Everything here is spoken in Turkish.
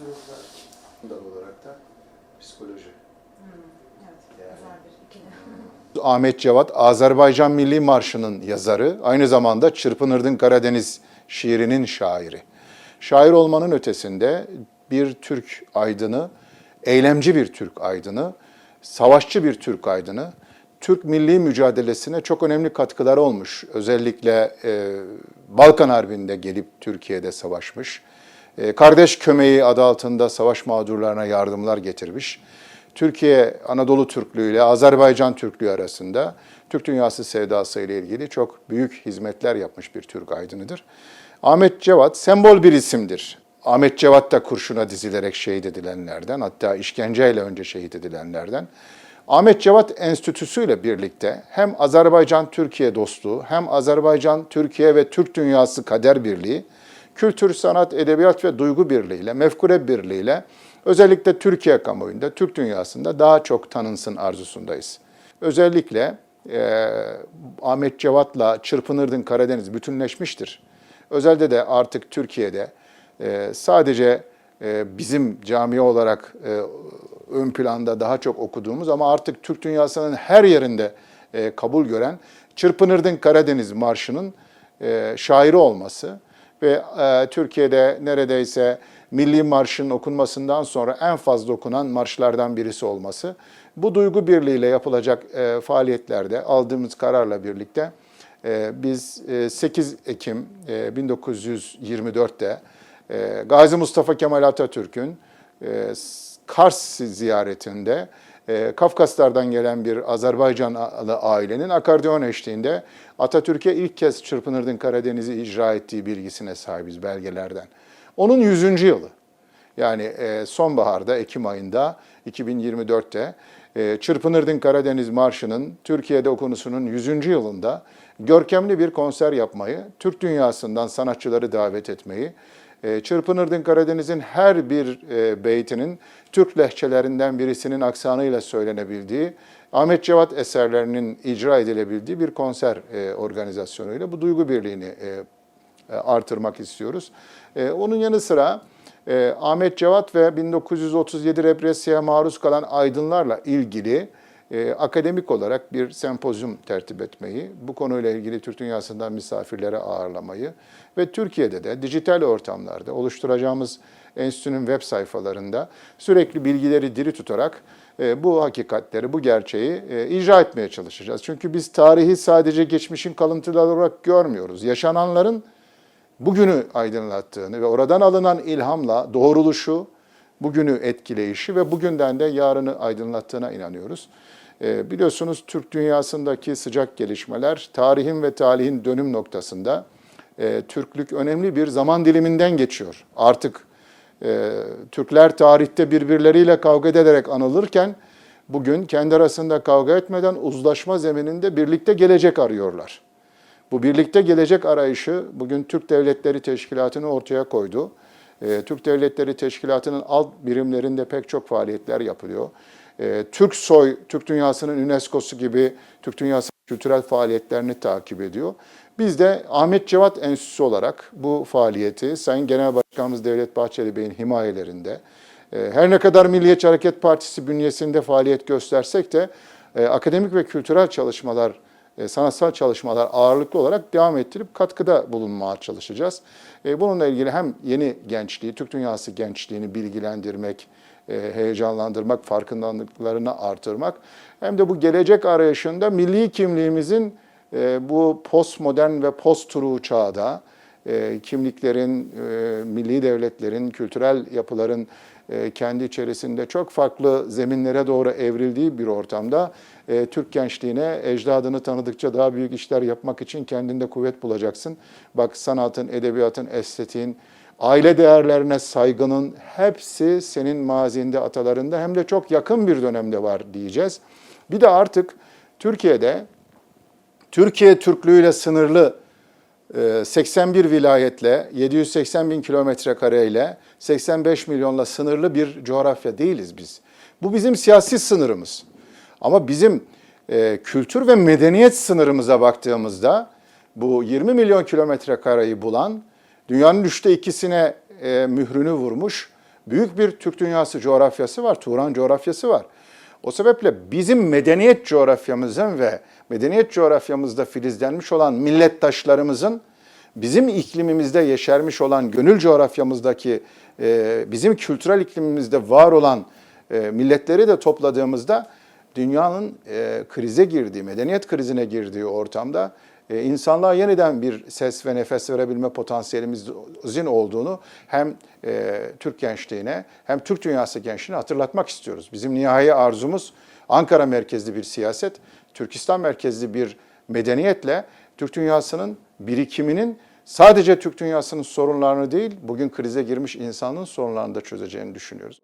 durumda. Dal olarak da psikoloji. Evet, Yani. güzel bir ikili. Ahmet Cevat, Azerbaycan Milli Marşı'nın yazarı, aynı zamanda Çırpınırdın Karadeniz şiirinin şairi. Şair olmanın ötesinde bir Türk aydını, eylemci bir Türk aydını, savaşçı bir Türk aydını, Türk milli mücadelesine çok önemli katkıları olmuş. Özellikle e, Balkan Harbi'nde gelip Türkiye'de savaşmış. E, Kardeş Kömeği adı altında savaş mağdurlarına yardımlar getirmiş. Türkiye Anadolu Türklüğü ile Azerbaycan Türklüğü arasında Türk dünyası sevdası ile ilgili çok büyük hizmetler yapmış bir Türk aydınıdır. Ahmet Cevat sembol bir isimdir. Ahmet Cevat da kurşuna dizilerek şehit edilenlerden, hatta işkenceyle önce şehit edilenlerden. Ahmet Cevat Enstitüsü ile birlikte hem Azerbaycan-Türkiye dostluğu, hem Azerbaycan-Türkiye ve Türk Dünyası Kader Birliği, kültür, sanat, edebiyat ve duygu birliğiyle, mefkure birliğiyle özellikle Türkiye kamuoyunda, Türk dünyasında daha çok tanınsın arzusundayız. Özellikle e, Ahmet Cevat'la Çırpınırdın Karadeniz bütünleşmiştir. Özelde de artık Türkiye'de e, sadece e, bizim cami olarak e, ön planda daha çok okuduğumuz ama artık Türk dünyasının her yerinde e, kabul gören Çırpınırdın Karadeniz Marşı'nın e, şairi olması ve e, Türkiye'de neredeyse Milli Marş'ın okunmasından sonra en fazla okunan marşlardan birisi olması. Bu duygu birliğiyle yapılacak e, faaliyetlerde aldığımız kararla birlikte e, biz e, 8 Ekim e, 1924'te e, Gazi Mustafa Kemal Atatürk'ün e, Kars ziyaretinde e, Kafkaslardan gelen bir Azerbaycanlı ailenin akordeon eşliğinde Atatürk'e ilk kez Çırpınırdın Karadeniz'i icra ettiği bilgisine sahibiz belgelerden. Onun 100. yılı. Yani e, sonbaharda, Ekim ayında 2024'te e, Çırpınırdın Karadeniz Marşı'nın Türkiye'de okunusunun 100. yılında görkemli bir konser yapmayı, Türk dünyasından sanatçıları davet etmeyi, Çırpınırdın Karadeniz'in her bir e, beytinin Türk lehçelerinden birisinin aksanıyla söylenebildiği, Ahmet Cevat eserlerinin icra edilebildiği bir konser e, organizasyonuyla bu duygu birliğini e, artırmak istiyoruz. Onun yanı sıra Ahmet Cevat ve 1937 represiye maruz kalan aydınlarla ilgili e, akademik olarak bir sempozyum tertip etmeyi, bu konuyla ilgili Türk dünyasından misafirlere ağırlamayı ve Türkiye'de de dijital ortamlarda oluşturacağımız enstitünün web sayfalarında sürekli bilgileri diri tutarak e, bu hakikatleri, bu gerçeği e, icra etmeye çalışacağız. Çünkü biz tarihi sadece geçmişin kalıntıları olarak görmüyoruz. Yaşananların bugünü aydınlattığını ve oradan alınan ilhamla doğruluşu, bugünü etkileyişi ve bugünden de yarını aydınlattığına inanıyoruz. Ee, biliyorsunuz Türk dünyasındaki sıcak gelişmeler tarihin ve talihin dönüm noktasında e, Türklük önemli bir zaman diliminden geçiyor. Artık e, Türkler tarihte birbirleriyle kavga ederek anılırken bugün kendi arasında kavga etmeden uzlaşma zemininde birlikte gelecek arıyorlar. Bu birlikte gelecek arayışı bugün Türk Devletleri Teşkilatı'nı ortaya koydu. Ee, Türk Devletleri Teşkilatı'nın alt birimlerinde pek çok faaliyetler yapılıyor. Ee, Türk Soy, Türk Dünyası'nın UNESCO'su gibi Türk Dünyası kültürel faaliyetlerini takip ediyor. Biz de Ahmet Cevat Enstitüsü olarak bu faaliyeti Sayın Genel Başkanımız Devlet Bahçeli Bey'in himayelerinde, e, her ne kadar Milliyetçi Hareket Partisi bünyesinde faaliyet göstersek de e, akademik ve kültürel çalışmalar e, sanatsal çalışmalar ağırlıklı olarak devam ettirip katkıda bulunmaya çalışacağız. Bununla ilgili hem yeni gençliği, Türk dünyası gençliğini bilgilendirmek, heyecanlandırmak, farkındalıklarını artırmak hem de bu gelecek arayışında milli kimliğimizin e, bu postmodern ve post-true çağda e, kimliklerin, e, milli devletlerin, kültürel yapıların e, kendi içerisinde çok farklı zeminlere doğru evrildiği bir ortamda e, Türk gençliğine ecdadını tanıdıkça daha büyük işler yapmak için kendinde kuvvet bulacaksın. Bak sanatın, edebiyatın, estetiğin, aile değerlerine saygının hepsi senin mazinde, atalarında hem de çok yakın bir dönemde var diyeceğiz. Bir de artık Türkiye'de Türkiye Türklüğüyle sınırlı e, 81 vilayetle 780 bin kilometre kareyle 85 milyonla sınırlı bir coğrafya değiliz biz. Bu bizim siyasi sınırımız. Ama bizim e, kültür ve medeniyet sınırımıza baktığımızda bu 20 milyon kilometre kareyi bulan dünyanın üçte ikisine e, mührünü vurmuş büyük bir Türk dünyası coğrafyası var, Turan coğrafyası var. O sebeple bizim medeniyet coğrafyamızın ve medeniyet coğrafyamızda filizlenmiş olan millettaşlarımızın bizim iklimimizde yeşermiş olan gönül coğrafyamızdaki e, bizim kültürel iklimimizde var olan e, milletleri de topladığımızda dünyanın e, krize girdiği, medeniyet krizine girdiği ortamda e, insanlığa yeniden bir ses ve nefes verebilme potansiyelimizin olduğunu hem e, Türk gençliğine hem Türk dünyası gençliğine hatırlatmak istiyoruz. Bizim nihai arzumuz Ankara merkezli bir siyaset, Türkistan merkezli bir medeniyetle Türk dünyasının birikiminin sadece Türk dünyasının sorunlarını değil, bugün krize girmiş insanlığın sorunlarını da çözeceğini düşünüyoruz.